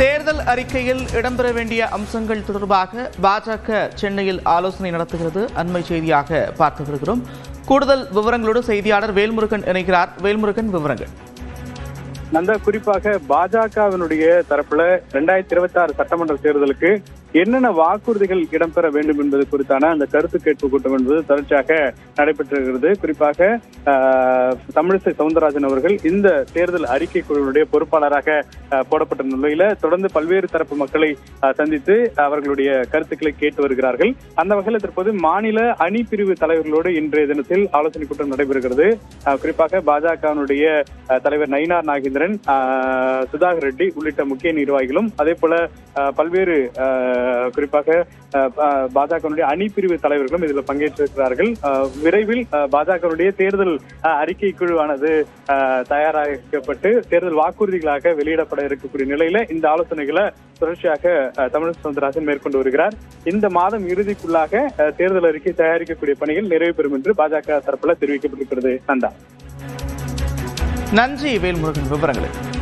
தேர்தல் அறிக்கையில் இடம்பெற வேண்டிய அம்சங்கள் தொடர்பாக பாஜக சென்னையில் ஆலோசனை நடத்துகிறது. அண்மை செய்தியாக பார்த்து வருகிறோம். கூடுதல் விவரங்களோடு செய்தியாளர் வேல்முருகன் இணைகிறார். வேல்முருகன் விவரங்கள். நந்தா குறிப்பாக பாஜகவினுடைய தரப்புல ரெண்டாயிரத்தி இருபத்தி ஆறு சட்டமன்ற தேர்தலுக்கு என்னென்ன வாக்குறுதிகள் இடம்பெற வேண்டும் என்பது குறித்தான அந்த கருத்து கேட்பு கூட்டம் என்பது தொடர்ச்சியாக நடைபெற்றிருக்கிறது. குறிப்பாக தமிழிசை சவுந்தரராஜன் அவர்கள் இந்த தேர்தல் அறிக்கை குழுவினுடைய பொறுப்பாளராக போடப்பட்ட நிலையில தொடர்ந்து பல்வேறு தரப்பு மக்களை சந்தித்து அவர்களுடைய கருத்துக்களை கேட்டு வருகிறார்கள். அந்த வகையில் தற்போது மாநில அணி பிரிவு தலைவர்களோடு இன்றைய தினத்தில் ஆலோசனை கூட்டம் நடைபெறுகிறது. குறிப்பாக பாஜகவினுடைய தலைவர் நயினார் நாகேந்திரன் அஹ் சுதாகர் ரெட்டி உள்ளிட்ட முக்கிய நிர்வாகிகளும் அதே போல பல்வேறு குறிப்பாக பாஜகனுடைய அணிப்பிரிவு தலைவர்களும் இதில் பங்கேற்றிருக்கிறார்கள். விரைவில் பாஜகனுடைய தேர்தல் அறிக்கை குழுவானது அஹ், தயாராக்கப்பட்டு தேர்தல் வாக்குறுதிகளாக வெளியிடப்பட இருக்கக்கூடிய நிலையில இந்த ஆலோசனைகளை தொடர்ச்சியாக தமிழக சவுந்தரராஜன் மேற்கொண்டு வருகிறார். இந்த மாதம் இறுதிக்குள்ளாக தேர்தல் அறிக்கை தயாரிக்கக்கூடிய பணிகள் நிறைவு பெறும் என்று பாஜக தரப்புல தெரிவிக்கப்பட்டிருக்கிறது நந்தா. நன்றி வேல்முருகன் விவரங்களுக்கு